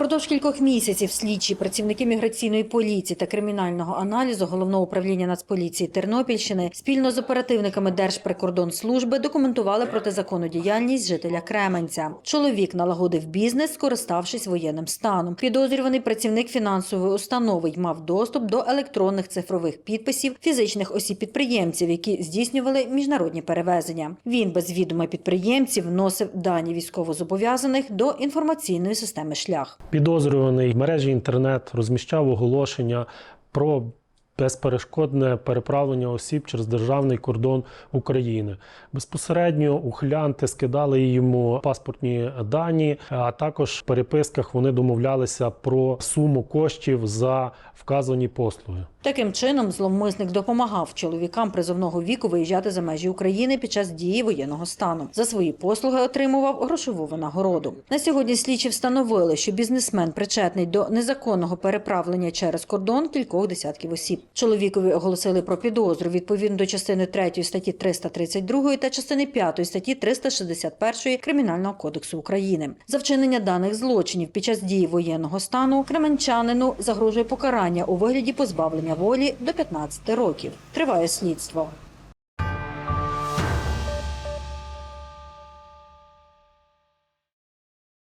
Продовж кількох місяців слідчі працівники міграційної поліції та кримінального аналізу головного управління Нацполіції Тернопільщини спільно з оперативниками Держприкордонслужби документували протизаконну діяльність жителя Кременця. Чоловік налагодив бізнес, скориставшись воєнним станом. Підозрюваний працівник фінансової установи й мав доступ до електронних цифрових підписів фізичних осіб-підприємців, які здійснювали міжнародні перевезення. Він без відома підприємців вносив дані військовозобов'язаних до інформаційної системи шлях. Підозрюваний в мережі інтернет розміщав оголошення про безперешкодне переправлення осіб через державний кордон України. Безпосередньо ухилянти скидали йому паспортні дані, а також в переписках вони домовлялися про суму коштів за вказані послуги. Таким чином, зловмисник допомагав чоловікам призовного віку виїжджати за межі України під час дії воєнного стану. За свої послуги отримував грошову винагороду. На сьогодні слідчі встановили, що бізнесмен причетний до незаконного переправлення через кордон кількох десятків осіб. Чоловікові оголосили про підозру відповідно до частини 3 статті 332 та частини 5 статті 361 Кримінального кодексу України. За вчинення даних злочинів під час дії воєнного стану кременчанину загрожує покарання у вигляді позбавлення волі до 15 років. Триває слідство.